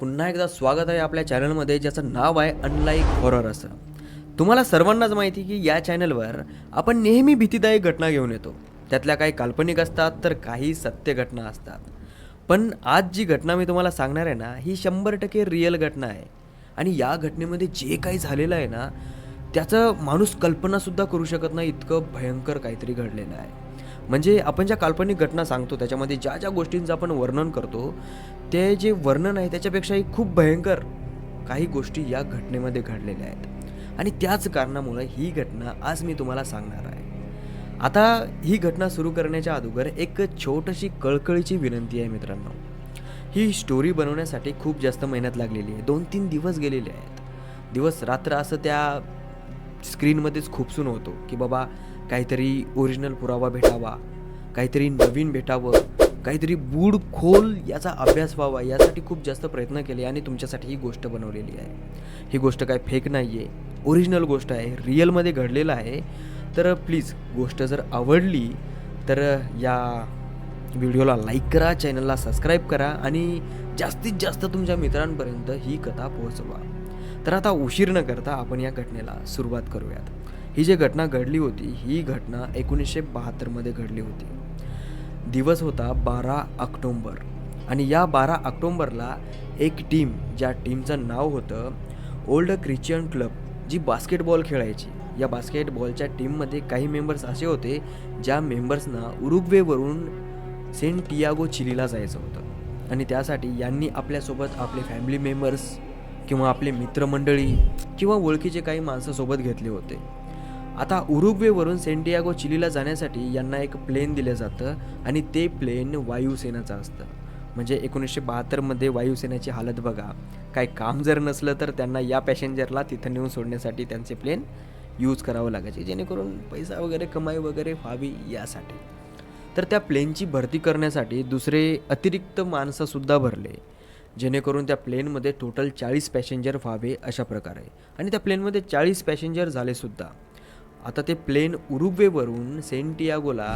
पुन्हा एकदा स्वागत आहे आपल्या चॅनलमध्ये ज्याचं नाव आहे अनलाईक हॉरर असं. तुम्हाला सर्वांनाच माहिती की या चॅनलवर आपण नेहमी भीतीदायक घटना घेऊन येतो. त्यातल्या काही काल्पनिक असतात तर काही सत्य घटना असतात. पण आज जी घटना मी तुम्हाला सांगणार आहे ना ही शंभर टक्के रिअल घटना आहे. आणि या घटनेमध्ये जे काही झालेलं आहे ना त्याचं माणूस कल्पनासुद्धा करू शकत नाही इतकं भयंकर काहीतरी घडलेलं आहे. म्हणजे आपण ज्या काल्पनिक घटना सांगतो त्याच्यामध्ये ज्या ज्या गोष्टींचं आपण वर्णन करतो ते जे वर्णन आहे त्याच्यापेक्षाही खूप भयंकर काही गोष्टी या घटनेमध्ये घडलेल्या आहेत. आणि त्याच कारणामुळे ही घटना आज मी तुम्हाला सांगणार आहे. आता ही घटना सुरू करण्याच्या अगोदर एक छोटीशी कळकळीची विनंती आहे मित्रांनो. ही स्टोरी बनवण्यासाठी खूप जास्त मेहनत लागलेली आहे. दोन तीन दिवस गेलेले आहेत. दिवस रात्र असं त्या स्क्रीनमध्येच खूपसून होतो की बाबा काहीतरी ओरिजिनल पुरावा भेटावा काहीतरी नवीन भेटावं काहीतरी बूड खोल याचा अभ्यास व्हावा यासाठी खूप जास्त प्रयत्न केले आणि तुमच्यासाठी ही गोष्ट बनवलेली आहे. ही गोष्ट काय फेक नाही आहे ओरिजिनल गोष्ट आहे. रिअलमध्ये घडलेलं आहे. तर प्लीज गोष्ट जर आवडली तर या व्हिडिओला लाईक करा चॅनलला सबस्क्राईब करा आणि जास्तीत जास्त तुमच्या मित्रांपर्यंत ही कथा पोहोचवा. तर आता उशीर न करता आपण या घटनेला सुरुवात करूयात. ही जी घटना घडली होती ही घटना एकोणीसशे बहात्तरमध्ये घडली होती. दिवस होता बारा ऑक्टोंबर. आणि या बारा ऑक्टोंबरला एक टीम ज्या टीमचं नाव होतं ओल्ड क्रिश्चियन क्लब जी बास्केटबॉल खेळायची. या बास्केटबॉलच्या टीममध्ये काही मेंबर्स असे होते ज्या मेंबर्सना उरुग्वेवरून सेंट टियागो चिलीला जायचं होतं. आणि त्यासाठी यांनी आपल्यासोबत आपले फॅमिली मेंबर्स किंवा आपले मित्रमंडळी किंवा ओळखीचे काही माणसं सोबत घेतले होते. आता उरुग्वेवरून सेंटियागो चिलीला जाण्यासाठी यांना एक प्लेन दिलं जातं आणि ते प्लेन वायुसेनाचं असतं. म्हणजे एकोणीसशे बहात्तरमध्ये वायुसेनेची हालत बघा. काय काम जर नसलं तर त्यांना या पॅसेंजरला तिथं नेऊन सोडण्यासाठी त्यांचे प्लेन यूज करावं लागायचे जेणेकरून पैसा वगैरे कमाई वगैरे व्हावी यासाठी. तर त्या प्लेनची भरती करण्यासाठी दुसरे अतिरिक्त माणसंसुद्धा भरले जेणेकरून त्या प्लेनमध्ये टोटल चाळीस पॅसेंजर व्हावे अशा प्रकारे. आणि त्या प्लेनमध्ये चाळीस पॅसेंजर झालेसुद्धा. आता ते प्लेन उरुग्वेवरून सेंटियागोला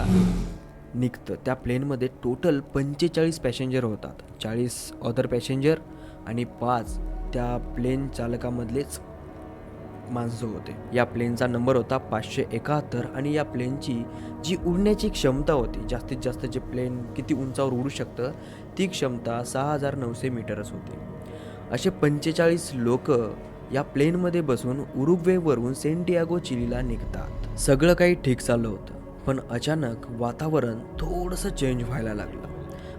निघतं. त्या प्लेनमध्ये टोटल पंचेचाळीस पॅसेंजर होतात. चाळीस ऑदर पॅसेंजर आणि पाच त्या प्लेन चालकामधलेच माणसं होते. या प्लेनचा नंबर होता पाचशे एकाहत्तर आणि या प्लेनची जी उडण्याची क्षमता होती जास्तीत जास्त जे प्लेन किती उंचावर उडू शकतं ती क्षमता सहा हजार नऊशे मीटरच होती. असे पंचेचाळीस लोक या प्लेनमध्ये बसून उरुग्वेवरून सेंटियागो चिलीला निघतात. सगळं काही ठीक चाललं होतं पण अचानक वातावरण थोडंसं चेंज व्हायला लागलं.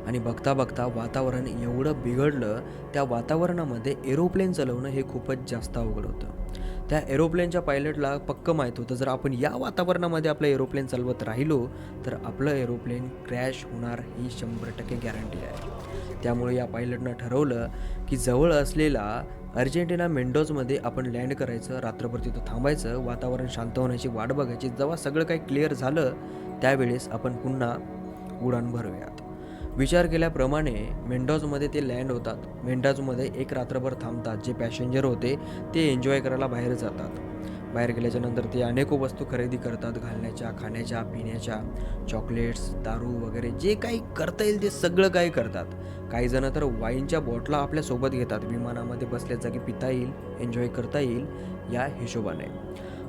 आणि बघता बघता वातावरण एवढं बिघडलं त्या वातावरणामध्ये एरोप्लेन चालवणं हे खूपच जास्त अवघड होतं. त्या एरोप्लेनच्या पायलटला पक्क माहीत होतं जर आपण या वातावरणामध्ये आपलं एरोप्लेन चालवत राहिलो तर आपलं एरोप्लेन क्रॅश होणार ही शंभर टक्के गॅरंटी आहे. त्यामुळे या पायलटनं ठरवलं की जवळ असलेला अर्जेंटिना मेंडोजमध्ये आपण लँड करायचं रात्रभर तिथं थांबायचं वातावरण शांत होण्याची वाट बघायची जेव्हा सगळं काही क्लिअर झालं त्यावेळेस आपण पुन्हा उडान भरूयात. विचार केल्याप्रमाणे मेंडॉजमध्ये ते लँड होतात. मेंडॉजमध्ये एक रात्रभर थांबतात जे पॅसेंजर होते ते एन्जॉय करायला बाहेर जातात. बाहेर गेल्याच्यानंतर ते अनेको वस्तू खरेदी करतात घालण्याच्या खाण्याच्या पिण्याच्या चॉकलेट्स दारू वगैरे जे काही करता येईल ते सगळं काही करतात. काही जण तर वाईनच्या बॉटला आपल्यासोबत घेतात विमानामध्ये बसल्या जागी पिता येईल एन्जॉय करता येईल या हिशोबाने.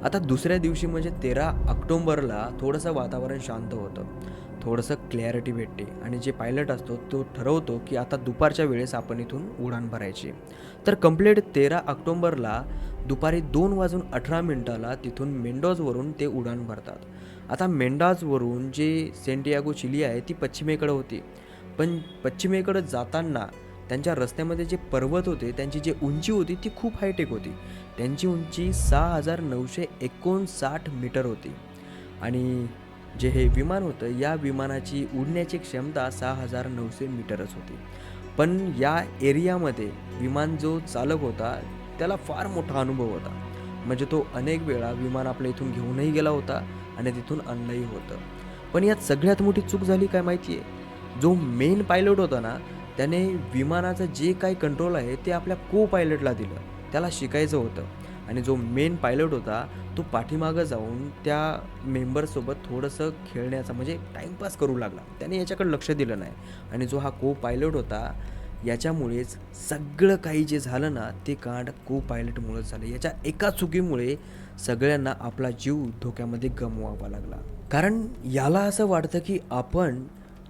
आता दुसऱ्या दिवशी म्हणजे तेरा ऑक्टोंबरला थोडंसं वातावरण शांत होतं. थोडंसं क्लॅरिटी भेटते आणि जे पायलट असतो तो ठरवतो की आता दुपारच्या वेळेस आपण इथून उडान भरायची. तर कंप्लीट तेरा ऑक्टोंबरला दुपारी दोन वाजून अठरा मिनिटाला तिथून मेंडॉजवरून ते उडान भरतात. आता मेंडॉजवरून जे सेंटियागो चिली आहे ती पश्चिमेकडे होती. पण पश्चिमेकडे जाताना त्यांच्या रस्त्यामध्ये जे पर्वत होते त्यांची जी उंची होती ती खूप हायटेक होती. त्यांची उंची सहा हजार नऊशे एकोणसाठ मीटर होती. आणि जे हे विमान होतं या विमानाची उडण्याची क्षमता सहा हजार नऊशे मीटरच होती. पण या एरियामध्ये विमान जो चालक होता त्याला फार मोठा अनुभव होता. म्हणजे तो अनेक वेळा विमान आपल्या इथून घेऊनही गेला होता आणि तिथून आणलंही होतं. पण यात सगळ्यात मोठी चूक झाली काय माहिती आहे जो मेन पायलट होता ना त्याने विमानाचं जे काही कंट्रोल आहे ते आपल्या को पायलटला दिलं. त्याला शिकायचं होतं. आणि जो मेन पायलट होता तो पाठीमागं जाऊन त्या मेंबरसोबत थोडंसं खेळण्याचा म्हणजे टाईमपास करू लागला. त्याने याच्याकडे लक्ष दिलं नाही. आणि जो हा को पायलट होता याच्यामुळेच सगळं काही जे झालं ना ते कांड को पायलटमुळं झालं. याच्या एका चुकीमुळे सगळ्यांना आपला जीव धोक्यामध्ये गमवावा लागला. कारण याला असं वाटतं की आपण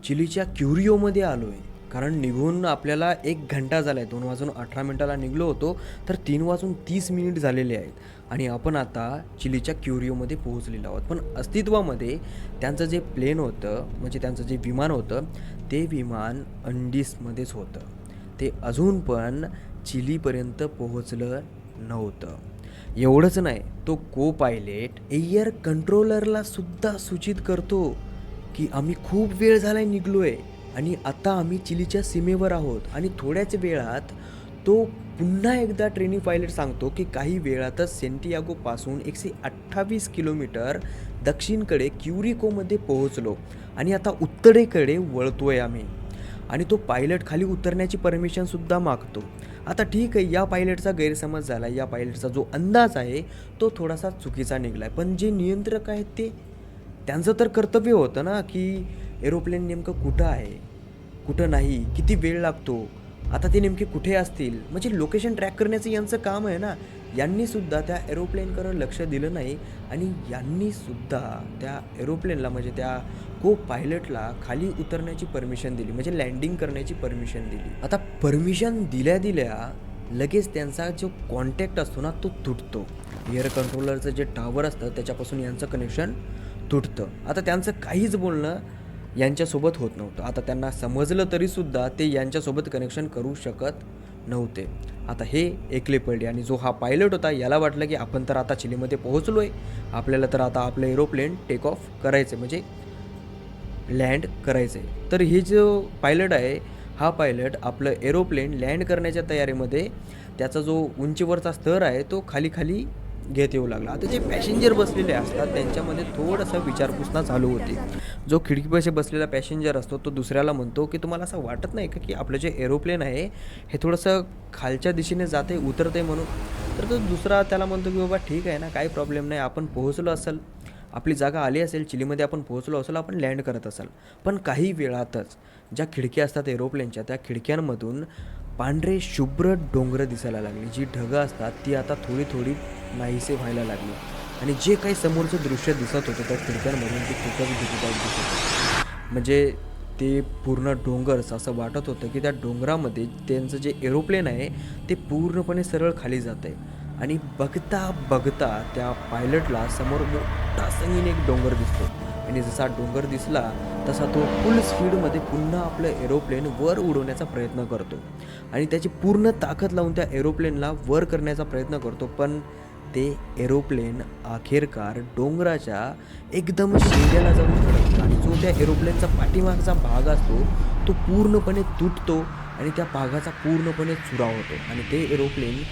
चिलीच्या क्युरिओमध्ये आलो आहे कारण निघून आपल्याला एक घंटा झाला आहे दोन वाजून अठरा मिनिटाला निघलो होतो तर तीन वाजून तीस मिनिट झालेले आहेत. आणि आपण आता चिलीच्या क्युरिओमध्ये पोहोचलेलो आहोत. पण अस्तित्वामध्ये त्यांचं जे प्लेन होतं म्हणजे त्यांचं जे विमान होतं ते विमान अंडीसमध्येच होतं. ते अजून पण चिलीपर्यंत पोहोचलं नव्हतं. एवढंच नाही तो को पायलेट एअर कंट्रोलरला सुद्धा सूचित करतो की आम्ही खूप वेळ झालाय आहे आणि आता आम्ही चिलीच्या सीमेवर आहोत. आणि थोड्याच वेळात तो पुन्हा एकदा ट्रेनिंग पायलट सांगतो की काही वेळातच सेंटियागोपासून एकशे अठ्ठावीस किलोमीटर दक्षिणकडे क्युरिकोमध्ये पोहोचलो आणि आता उत्तरेकडे वळतोय आम्ही. आणि तो पायलट खाली उतरण्याची परमिशनसुद्धा मागतो. आता ठीक आहे या पायलटचा गैरसमज झाला. या पायलटचा जो अंदाज आहे तो थोडासा चुकीचा निघला आहे पण जे नियंत्रक आहेत ते त्यांचं तर कर्तव्य होतं ना की एरोप्लेन नेमकं कुठं आहे कुठं नाही किती वेळ लागतो आता ते नेमके कुठे असतील? म्हणजे लोकेशन ट्रॅक करण्याचं यांचं काम आहे ना यांनीसुद्धा त्या एरोप्लेनकडं लक्ष दिलं नाही आणि यांनीसुद्धा त्या एरोप्लेनला म्हणजे त्या को पायलटला खाली उतरण्याची परमिशन दिली म्हणजे लँडिंग करण्याची परमिशन दिली. आता परमिशन दिल्या दिल्या लगेच त्यांचा जो कॉन्टॅक्ट असतो ना तो तुटतो. एअर कंट्रोलरचं जे टावर असतं त्याच्यापासून यांचं कनेक्शन तुटतं. आता त्यांचं काहीच बोलणं यांच्यासोबत होत नव्हतं. आता त्यांना समजलं तरीसुद्धा ते यांच्यासोबत कनेक्शन करू शकत नव्हते. आता हे एकले पडले आणि जो हा पायलट होता याला वाटलं की आपण तर आता चिलीमध्ये पोहोचलो आहे आपल्याला तर आता आपलं एरोप्लेन टेक ऑफ करायचं म्हणजे लँड करायचं आहे तर हे जो पायलट आहे हा पायलट आपलं एरोप्लेन लँड करण्याच्या तयारीमध्ये त्याचा जो उंचीवरचा स्तर आहे तो खाली खाली घेत येऊ लागला. आता जे पॅसेंजर बसलेले असतात त्यांच्यामध्ये थोडंसं विचारपूसना चालू होती. जो खिडकीपाशी बसलेला पॅसेंजर असतो तो दुसऱ्याला म्हणतो की तुम्हाला असं वाटत नाही का की आपलं जे एरोप्लेन आहे हे थोडंसं खालच्या दिशेने जाते उतरते म्हणून? तर तो दुसरा त्याला म्हणतो की बाबा ठीक आहे ना काही प्रॉब्लेम नाही. आपण पोहोचलो असेल आपली जागा आली असेल चिलीमध्ये आपण पोहोचलो असेल आपण लँड करत असाल. पण काही वेळातच ज्या खिडक्या असतात एरोप्लेनच्या त्या खिडक्यांमधून पांढरे शुभ्र डोंगरं दिसायला लागली. जी ढगं असतात ती आता थोडी थोडी नाहीसे व्हायला लागली. आणि जे काही समोरचं दृश्य दिसत होतं त्या खिडक्यांमधून ते खूपच भीतीदायक दिसत होतं. म्हणजे ते पूर्ण डोंगर्स असं वाटत होतं की त्या डोंगरामध्ये त्यांचं जे एरोप्लेन आहे ते पूर्णपणे सरळ खाली जात आहे आणि बघता बघता त्या पायलटला समोर मोठा संगीन एक डोंगर दिसतो. आणि जसा डोंगर दिसला तसा तो फुल स्पीडमध्ये पुन्हा आपलं एरोप्लेन वर उडवण्याचा प्रयत्न करतो. आणि त्याची पूर्ण ताकद लावून त्या एरोप्लेनला वर करण्याचा प्रयत्न करतो. पण ते एरोप्लेन अखेरकार डोंगराच्या एकदम शेंड्याला जाऊन धडकतो. आणि जो त्या एरोप्लेनचा पाठीमागचा भाग असतो तो पूर्णपणे तुटतो आणि त्या भागाचा पूर्णपणे चुरा होतो. आणि ते एरोप्लेन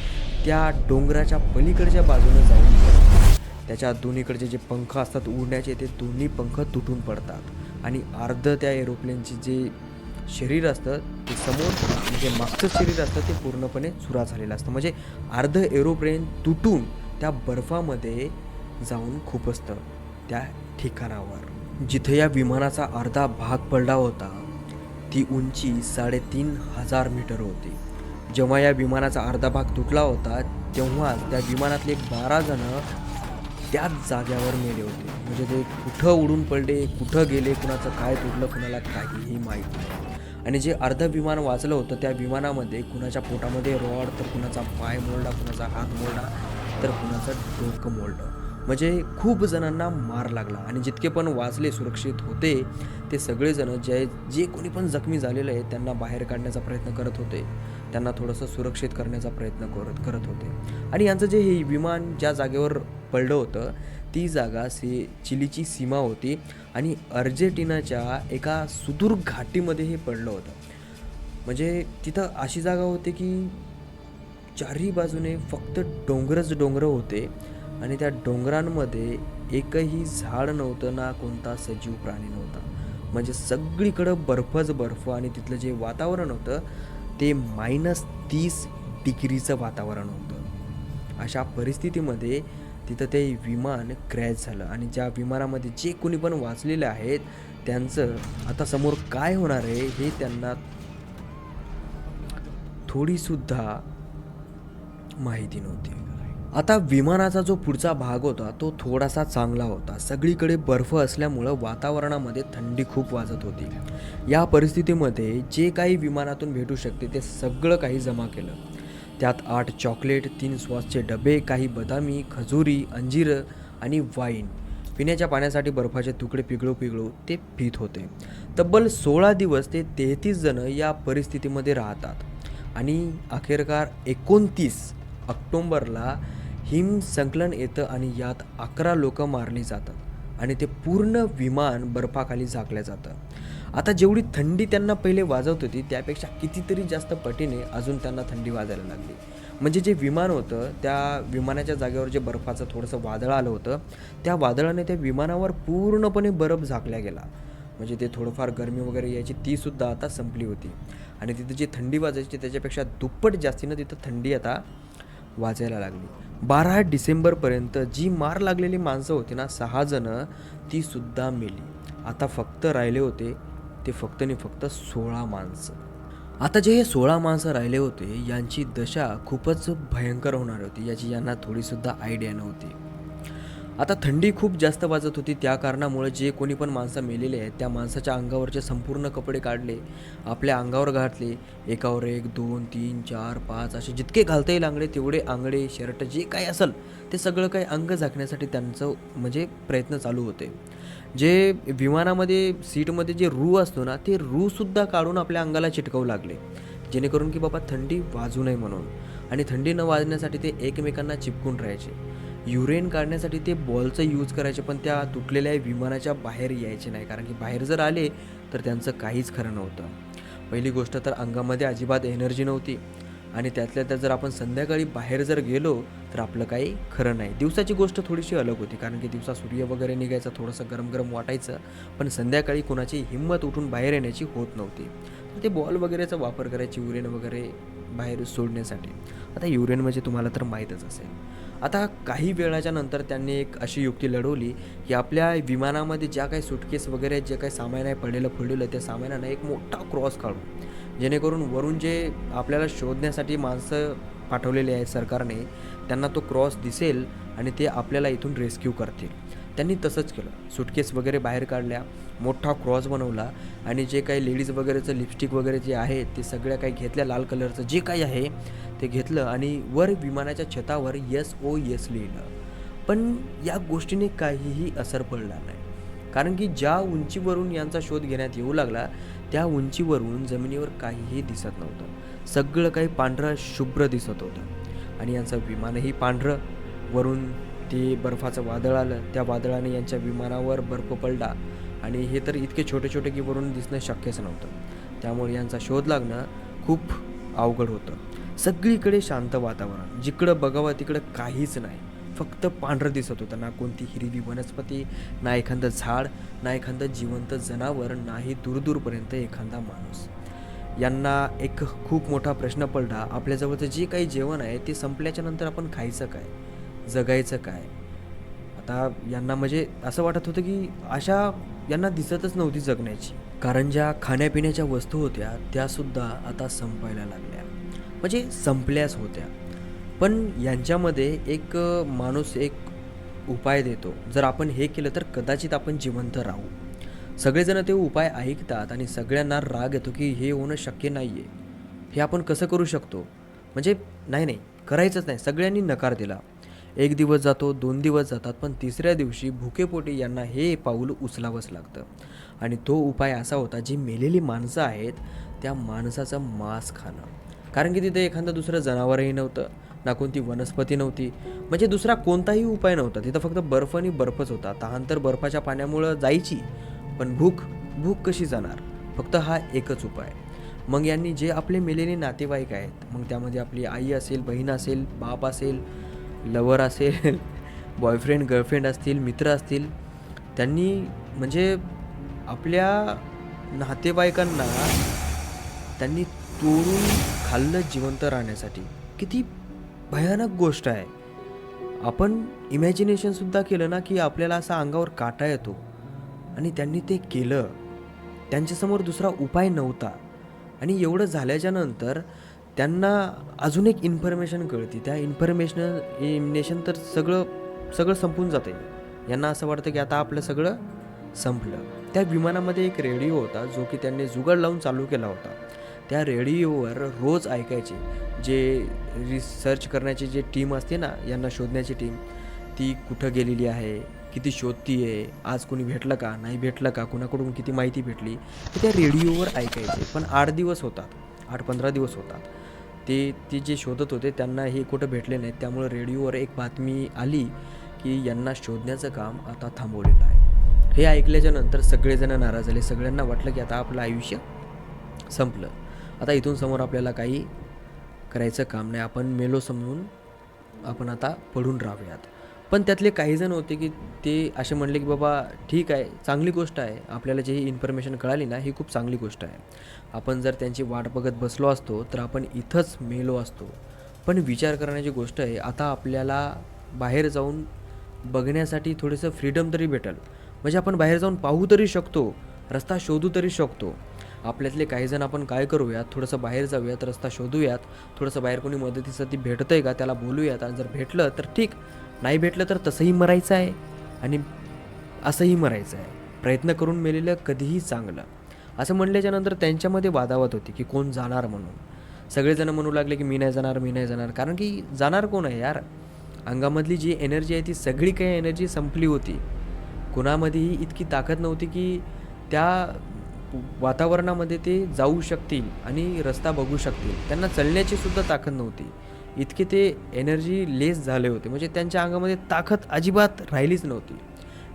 त्या डोंगराच्या पलीकडच्या बाजूनं जाऊन त्याच्या दोन्हीकडचे जे पंख असतात उडण्याचे ते दोन्ही पंख तुटून पडतात. आणि अर्ध त्या एरोप्लेनचे जे शरीर असतं ते समोर म्हणजे मागचं शरीर असतं ते पूर्णपणे चुरा झालेलं असतं. म्हणजे अर्ध एरोप्लेन तुटून त्या बर्फामध्ये जाऊन खुपसतं त्या ठिकाणावर. जिथे या विमानाचा अर्धा भाग पडला होता ती उंची साडेतीन हजार मीटर होती. जेव्हा या विमानाचा अर्धा भाग तुटला होता तेव्हा त्या विमानातले बारा जण त्याच जाग्यावर मेले होते. म्हणजे ते कुठं उडून पडले कुठं गेले कुणाचं काय तुटलं कुणाला काहीही माहीत नाही. आणि जे अर्ध विमान वाचलं होतं त्या विमानामध्ये कुणाच्या पोटामध्ये रॉड तर कुणाचा पाय मोडला कुणाचा हात मोडला तर कुणाचं डोकं मोडलं. म्हणजे खूप जणांना मार लागला. आणि जितके पण वाचले सुरक्षित होते ते सगळेजण जे जे कोणी पण जखमी झालेले आहेत त्यांना बाहेर काढण्याचा प्रयत्न करत होते. त्यांना थोडंसं सुरक्षित करण्याचा प्रयत्न करत करत होते. आणि यांचं जे हे विमान ज्या जागेवर पडलं होतं ती जागा सी चिलीची सीमा होती आणि अर्जेंटिनाच्या एका सुदूर घाटीमध्ये हे पडलं होतं. म्हणजे तिथं अशी जागा होती की चारही बाजूने फक्त डोंगरच डोंगरं होते आणि त्या डोंगरांमध्ये एकही झाड नव्हतं ना कोणता सजीव प्राणी नव्हता. म्हणजे सगळीकडं बर्फच बर्फ आणि तिथलं जे वातावरण होतं ते मायनस तीस डिग्रीचं वातावरण होतं. अशा परिस्थितीमध्ये तिथं ते विमान क्रॅश झालं आणि ज्या विमानामध्ये जे कोणी पण वाचलेले आहेत त्यांचं आता समोर काय होणार आहे हे त्यांना थोडीसुद्धा माहिती नव्हती. आता विमानाचा जो पुढचा भाग होता तो थोडासा चांगला होता. सगळीकडे बर्फ असल्यामुळं वातावरणामध्ये थंडी खूप वाजत होती. या परिस्थितीमध्ये जे काही विमानातून भेटू शकते ते सगळं काही जमा केलं. त्यात आठ चॉकलेट तीन सॉसचे डबे काही बदामी खजुरी अंजीर आणि वाईन. पिण्याच्या पाण्यासाठी बर्फाचे तुकडे पिघळू पिघळू ते पित होते. तब्बल सोळा दिवस ते तेहतीस जण या परिस्थितीमध्ये राहतात. आणि अखेरकार एकोणतीस ऑक्टोंबरला हिम संकलन येतं आणि यात अकरा लोक मारली जातात आणि ते पूर्ण विमान बर्फाखाली झाकलं जातं. आता जेवढी थंडी त्यांना पहिले वाजवत होती त्यापेक्षा कितीतरी जास्त पटीने अजून त्यांना थंडी वाजायला लागली. म्हणजे जे विमान होतं त्या विमानाच्या जागेवर जे बर्फाचं थोडंसं वादळ आलं होतं त्या वादळाने त्या विमानावर पूर्णपणे बर्फ झाकला गेला. म्हणजे ते थोडंफार गरमी वगैरे यायची तीसुद्धा आता संपली होती. आणि तिथं जी थंडी वाजायची त्याच्यापेक्षा दुप्पट जास्तीनं तिथं थंडी आता वाजायला लागली. बारा डिसेंबरपर्यंत जी मार लागलेली माणसं होती ना सहा जणं ती सुद्धा मेली. आता फक्त राहिले होते ते फक्त आणि फक्त सोळा माणसं. आता जे हे सोळा माणसं राहिले होते यांची दशा खूपच भयंकर होणार होती याची यांना थोडीसुद्धा आयडिया नव्हती. आता थंडी खूप जास्त वाजत होती त्या कारणामुळे जे कोणी पण माणसं मेलेले आहेत त्या माणसाच्या अंगावरचे संपूर्ण कपडे काढले आपल्या अंगावर घातले. एकावर एक दोन तीन चार पाच असे जितके घालता येईल आंगडे तेवढे आंगडे शर्ट जे काही असेल ते सगळं काही अंग झाकण्यासाठी त्यांचं म्हणजे प्रयत्न चालू होते. जे विमानामध्ये सीटमध्ये जे रू असतो ना ते रूसुद्धा काढून आपल्या अंगाला चिटकवू लागले. जेणेकरून की बाबा थंडी वाजू नये म्हणून. आणि थंडी न वाजण्यासाठी ते एकमेकांना चिपकून राहायचे. युरेन काढण्यासाठी ते बॉलचं यूज करायचे पण त्या तुटलेल्या विमानाच्या बाहेर यायचे नाही. कारण की बाहेर जर आले तर त्यांचं काहीच खरं नव्हतं. पहिली गोष्ट तर अंगामध्ये अजिबात एनर्जी नव्हती. आणि त्यातल्या त्यात जर आपण संध्याकाळी बाहेर जर गेलो तर आपलं काही खरं नाही. दिवसाची गोष्ट थोडीशी अलग होती कारण की दिवसा सूर्य वगैरे निघायचा थोडंसं गरम गरम वाटायचं पण संध्याकाळी कोणाची हिंमत उठून बाहेर येण्याची होत नव्हती. तर ते बॉल वगैरेचा वापर करायची युरेन वगैरे बाहेर सोडण्यासाठी. आता युरेन म्हणजे तुम्हाला तर माहीतच असेल. आता काही वेळाच्या नंतर त्यांनी एक अशी युक्ती लढवली की आपल्या विमानामध्ये ज्या काही सुटकेस वगैरे आहेत, जे काही सामान आहे पडलेलं फुडलेलं त्या सामानानं एक मोठा क्रॉस काढू जेणेकरून वरून जे आपल्याला शोधण्यासाठी माणसं पाठवलेले आहेत सरकारने त्यांना तो क्रॉस दिसेल आणि ते आपल्याला इथून रेस्क्यू करतील. त्यांनी तसंच केलं. सुटकेस वगैरे बाहेर काढल्या मोठा क्रॉस बनवला आणि जे काही लेडीज वगैरेचं लिपस्टिक वगैरे जे आहे ते सगळ्या काही घेतल्या लाल कलरचं. जे काही आहे ते घेतलं आणि वर विमानाच्या छतावर यस ओ यस लिहिलं. पण या गोष्टीने काहीही असर पडला नाही. कारण की ज्या उंचीवरून यांचा शोध घेण्यात येऊ लागला त्या उंचीवरून जमिनीवर काहीही दिसत नव्हतं. सगळं काही पांढरं शुभ्र दिसत होतं. आणि यांचं विमानही पांढरं वरून ते बर्फाचं वादळ आलं. त्या वादळाने यांच्या विमानावर बर्फ पडला आणि हे तर इतके छोटे छोटे की वरून दिसणं शक्यच नव्हतं. त्यामुळे यांचा शोध लागणं खूप अवघड होतं. सगळीकडे शांत वातावरण. जिकडं बघावं तिकडं काहीच नाही. फक्त पांढरं दिसत होतं. ना कोणती हिरवी वनस्पती ना एखादं झाड ना एखादं जिवंत जनावर नाही दूरदूरपर्यंत एखादा माणूस. यांना एक खूप मोठा प्रश्न पडला. आपल्याजवळचं जे काही जेवण आहे ते संपल्याच्या नंतर आपण खायचं काय? जगायचं काय? आता यांना म्हणजे असं वाटत होतं की अशा यांना दिसतच नव्हती जगण्याची. कारण ज्या खाण्यापिण्याच्या वस्तू होत्या त्यासुद्धा आता संपायला लागल्या. म्हणजे संपल्याच होत्या. पण यांच्यामध्ये एक माणूस एक उपाय देतो. जर आपण हे केलं तर कदाचित आपण जिवंत राहू. सगळेजण ते उपाय ऐकतात आणि सगळ्यांना राग येतो की हे होणं शक्य नाही आहे हे आपण कसं करू शकतो? म्हणजे नाही नाही. करायचंच नाही. सगळ्यांनी नकार दिला. एक दिवस जातो दोन दिवस जातात पण तिसऱ्या दिवशी भुकेपोटी यांना हे पाऊल उचलावंच लागतं. आणि तो उपाय असा होता जी मेलेली माणसं आहेत त्या माणसाचं मांस खाणं. कारण की तिथे एखादं दुसरं जनावरही नव्हतं ना कोणती वनस्पती नव्हती. म्हणजे दुसरा कोणताही उपाय नव्हता. तिथं फक्त बर्फ आणि बर्फच होता. तहानंतर बर्फाच्या पाण्यामुळं जायची पण भूक भूक कशी जाणार? फक्त हा एकच उपाय. मग यांनी जे आपले मेलेले नातेवाईक आहेत मग त्यामध्ये आपली आई असेल बहीण असेल बाप असेल लवर असेल बॉयफ्रेंड गर्लफ्रेंड असतील मित्र असतील त्यांनी म्हणजे आपल्या नातेवाईकांना त्यांनी तोडून खाल्लं जिवंत राहण्यासाठी. किती भयानक गोष्ट आहे. आपण इमॅजिनेशनसुद्धा केलं ना की आपल्याला असा अंगावर काटा येतो. आणि त्यांनी ते केलं. त्यांच्यासमोर दुसरा उपाय नव्हता. आणि एवढं झाल्याच्यानंतर त्यांना अजून एक इन्फॉर्मेशन कळते. त्या इन्फॉर्मेशन इमिनेशन तर सगळं सगळं संपून जाते. यांना असं वाटतं की आता आपलं सगळं संपलं. त्या विमानामध्ये एक रेडिओ होता जो की त्यांनी जुगाड लावून चालू केला होता. त्या रेडिओवर रोज ऐकायचे. जे रिसर्च करण्याची जे टीम असते ना यांना शोधण्याची टीम ती कुठं गेलेली आहे किती शोधती आहे आज कोणी भेटलं का नाही भेटलं का कुणाकडून किती माहिती भेटली ते त्या रेडिओवर ऐकायचे. पण आठ दिवस होतात. आठ पंधरा दिवस होतात. ते ते जे शोधत होते त्यांना हे कुठं भेटले नाहीत. त्यामुळे रेडिओवर एक बातमी आली की यांना शोधण्याचं काम आता थांबवलेलं आहे. हे ऐकल्याच्या नंतर सगळेजण नाराज झाले. सगळ्यांना वाटलं की आता आपलं आयुष्य संपलं. आता इथून समोर आपल्याला काही करायचं काम नाही. आपण मेलो समजून आपण आता पडून राहूयात. पण त्यातले काही जण होते की ते असे म्हणले की बाबा ठीक आहे चांगली गोष्ट आहे. आपल्याला जे ही इन्फॉर्मेशन कळाली ना ही खूप चांगली गोष्ट आहे. आपण जर त्यांची वाट बघत बसलो असतो तर आपण इथंच मेलो असतो. पण विचार करण्याची गोष्ट आहे आता आपल्याला बाहेर जाऊन बघण्यासाठी थोडंसं फ्रीडम तरी भेटेल. म्हणजे आपण बाहेर जाऊन पाहू तरी शकतो रस्ता शोधू तरी शकतो. आपल्यातले काही जण आपण काय करूयात थोडंसं बाहेर जाऊयात रस्ता शोधूयात थोडंसं बाहेर कोणी मदतीसाठी भेटतं आहे का त्याला बोलूयात आणि जर भेटलं तर ठीक. नाही भेटलं तर तसंही मरायचं आहे. आणि असंही मरायचं आहे. प्रयत्न करून मेलेलं कधीही चांगलं. असं म्हणल्याच्या नंतर त्यांच्यामध्ये वादावत होती की कोण जाणार म्हणून. सगळेजण म्हणू लागले की मी नाही जाणार मी नाही जाणार. कारण की जाणार कोण आहे यार? अंगामधली जी एनर्जी आहे ती सगळी काही एनर्जी संपली होती. कुणामध्येही इतकी ताकद नव्हती की त्या वातावरणामध्ये ते जाऊ शकतील आणि रस्ता बघू शकतील. त्यांना चलण्याची सुद्धा ताकद नव्हती. इतके ते एनर्जी लेस झाले होते. म्हणजे त्यांच्या अंगामध्ये ताकद अजिबात राहिलीच नव्हती.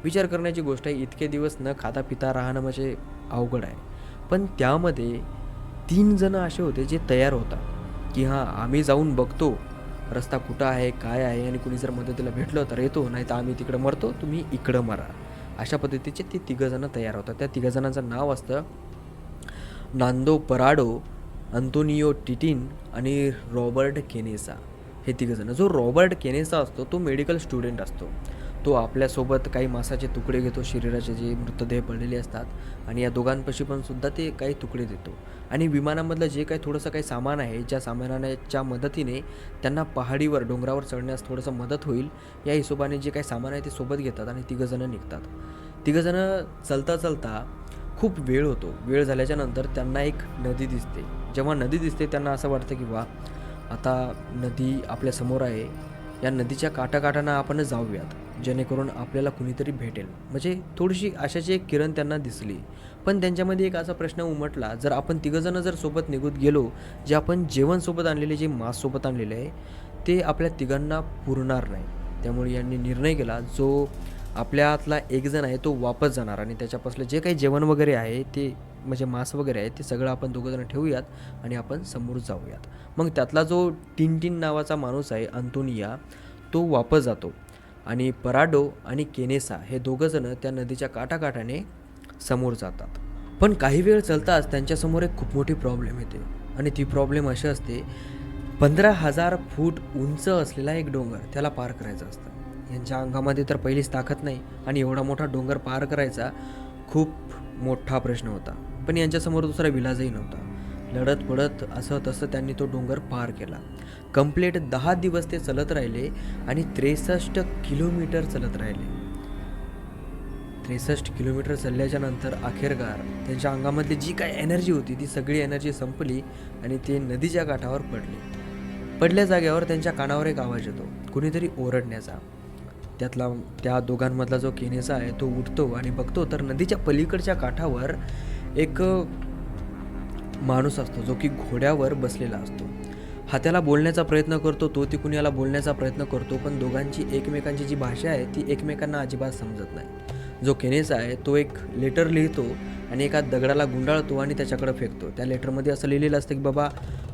विचार करण्याची गोष्ट आहे इतके दिवस न खाता पिता राहणं म्हणजे अवघड आहे. पण त्यामध्ये तीन जणं असे होते जे तयार होतात की हां आम्ही जाऊन बघतो रस्ता कुठं आहे काय आहे आणि कुणी जर मदतीला भेटलं तर येतो नाही तर आम्ही तिकडं मरतो तुम्ही इकडं मरा. अशा पद्धतीचे ते तिघंजणं तयार होतात त्या तिघंजणांचं नाव असतं नांदो पराडो अंतोनियो टिटिन आणि रॉबर्ट केनेसा हे तिघंजणं जो रॉबर्ट केनेसा असतो तो मेडिकल स्टुडंट असतो. तो आपल्यासोबत काही मासाचे तुकडे घेतो शरीराचे जे मृतदेह पडलेले असतात आणि या दोघांपाशी पण सुद्धा ते काही तुकडे देतो. आणि विमानामधलं जे काही थोडंसं काही सामान आहे ज्या सामानाच्या मदतीने त्यांना पहाडीवर डोंगरावर चढण्यास थोडंसं मदत होईल या हिशोबाने जे काही सामान आहे ते सोबत घेतात आणि तिघंजणं निघतात. तिघंजणं चलता चलता खूप वेळ होतो. वेळ झाल्याच्यानंतर त्यांना एक नदी दिसते. जेव्हा नदी दिसते त्यांना असं वाटतं की वा आता नदी आपल्यासमोर आहे. या नदीच्या काठाकाठांना आपण जाऊयात. जेणेकरून आपल्याला कुणीतरी भेटेल. म्हणजे थोडीशी आशाची एक किरण त्यांना दिसली. पण त्यांच्यामध्ये एक असा प्रश्न उमटला. जर आपण तिघंजणं जर सोबत निघत गेलो जे आपण जेवण सोबत आणलेले जे मांस सोबत आणलेले आहे ते आपल्या तिघांना पुरणार नाही. त्यामुळे यांनी निर्णय केला जो आपल्यातला एक जण आहे तो वापस जाणार आणि त्याच्यापासलं जे काही जेवण वगैरे आहे ते म्हणजे मांस वगैरे आहे ते सगळं आपण दोघंजणं ठेवूयात आणि आपण समोर जाऊयात. मग त्यातला जो टिन टिन नावाचा माणूस आहे अंतोनिया तो वापस जातो. आणि पराडो आणि केनेसा हे दोघंजणं त्या नदीच्या काठाकाठाने समोर जातात. पण काही वेळ चालताच त्यांच्यासमोर एक खूप मोठी प्रॉब्लेम येते. आणि ती प्रॉब्लेम अशी असते पंधरा हजार फूट उंच असलेला एक डोंगर त्याला पार करायचं असतं. यांच्या अंगामध्ये तर पहिलीच ताकद नाही आणि एवढा मोठा डोंगर पार करायचा खूप मोठा प्रश्न होता. पण यांच्यासमोर दुसरा विलाजही नव्हता. लढत पडत असं तसं त्यांनी तो डोंगर पार केला. कंप्लीट दहा दिवस ते चलत राहिले आणि त्रेसष्ट किलोमीटर चलत राहिले. त्रेसष्ट किलोमीटर चालल्याच्या नंतर अखेरकार त्यांच्या अंगामधली जी काय एनर्जी होती ती सगळी एनर्जी संपली आणि ते नदीच्या काठावर पडले. पडल्या जाग्यावर त्यांच्या कानावर एक आवाज येतो. कुणीतरी ओरडण्याचा. त्यातला त्या दोघांमधला जो केनेसा आहे तो उठतो आणि बघतो. तर नदीच्या पलीकडच्या काठावर एक माणूस असतो जो की घोड्यावर बसलेला असतो. हा त्याला बोलण्याचा प्रयत्न करतो तो ती याला बोलण्याचा प्रयत्न करतो पण दोघांची एकमेकांची जी भाषा आहे ती एकमेकांना अजिबात समजत नाही. जो केनेसा आहे तो एक लेटर लिहितो आणि एका दगडाला गुंडाळतो आणि त्याच्याकडे फेकतो. त्या लेटरमध्ये असं लिहिलेलं असतं की बाबा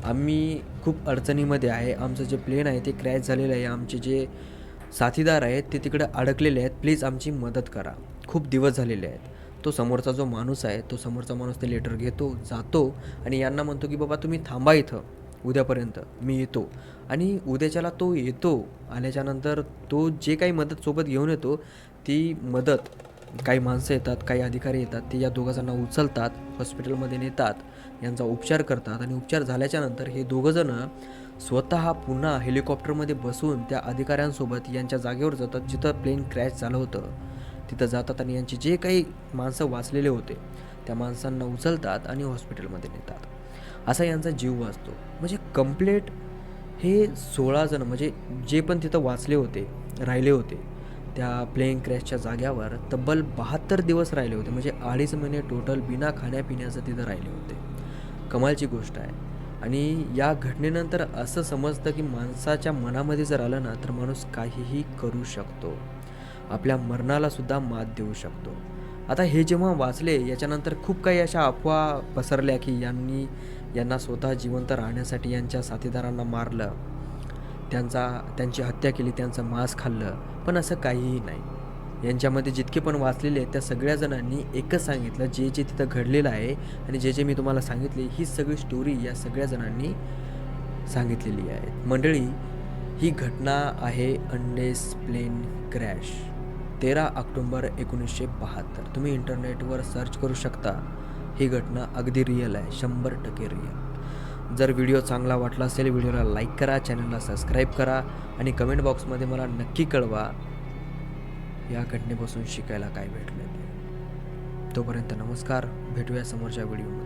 आम्ही खूप अडचणीमध्ये आहे आमचं जे प्लेन आहे ते क्रॅश झालेलं आहे आमचे जे साथीदार आहेत ते तिकडे अडकलेले आहेत. प्लीज आमची मदत करा. खूप दिवस झालेले आहेत. तो समोरचा जो माणूस आहे तो समोरचा माणूस ते लेटर घेतो जातो आणि यांना म्हणतो की बाबा तुम्ही थांबा इथं. उद्यापर्यंत मी येतो. आणि उद्याच्याला तो येतो आल्याच्यानंतर तो जे काही मदत सोबत घेऊन येतो ती मदत काही माणसं येतात काही अधिकारी येतात ते या दोघांना उचलतात हॉस्पिटलमध्ये नेतात यांचा उपचार करतात आणि उपचार झाल्याच्यानंतर हे दोघंजणं स्वतः पुन्हा हेलिकॉप्टरमध्ये बसून त्या अधिकाऱ्यांसोबत यांच्या जागेवर जातात जिथं प्लेन क्रॅश झालं होतं. तिथं जातात आणि यांचे जे काही माणसं वाचलेले होते त्या माणसांना उचलतात आणि हॉस्पिटलमध्ये नेतात. असा यांचा जीव वाचतो. म्हणजे कम्प्लेट हे सोळा जण म्हणजे जे पण तिथं वाचले होते राहिले होते त्या प्लेन क्रॅशच्या जाग्यावर तब्बल बहात्तर दिवस राहिले होते. म्हणजे अडीच महिने टोटल बिना खाण्यापिण्याचं तिथं राहिले होते. कमालची गोष्ट आहे. आणि या घटनेनंतर असं समजतं की माणसाच्या मनामध्ये जर आलं ना तर माणूस काहीही करू शकतो. आपल्या मरणालासुद्धा मात देऊ शकतो. आता हे जेव्हा वाचले याच्यानंतर खूप काही अशा अफवा पसरल्या की यांनी यांना स्वतः जिवंत राहण्यासाठी यांच्या साथीदारांना मारलं. त्यांचा त्यांची हत्या केली त्यांचं मांस खाल्लं. पण असं काहीही नाही. यांच्यामध्ये जितके पण वाचलेले आहेत त्या सगळ्या जणांनी एकच सांगितलं जे जे तिथं घडलेलं आहे आणि जे जे मी तुम्हाला सांगितले ही सगळी स्टोरी या सगळ्या जणांनी सांगितलेली आहे. मंडळी ही घटना आहे अंडेस प्लेन क्रॅश तेरा ऑक्टोंबर एकोणीसशे बहात्तर. तुम्ही इंटरनेटवर सर्च करू शकता. ही घटना अगदी रिअल आहे शंभर टक्के रिअल जर व्हिडिओ चांगला वाटला असेल व्हिडिओला लाईक करा चॅनलला सबस्क्राईब करा आणि कमेंट बॉक्समध्ये मला नक्की कळवा. या घटनेपासून शिकायला काय भेटलं तोपर्यंत नमस्कार. भेटूया समोरच्या व्हिडिओमध्ये.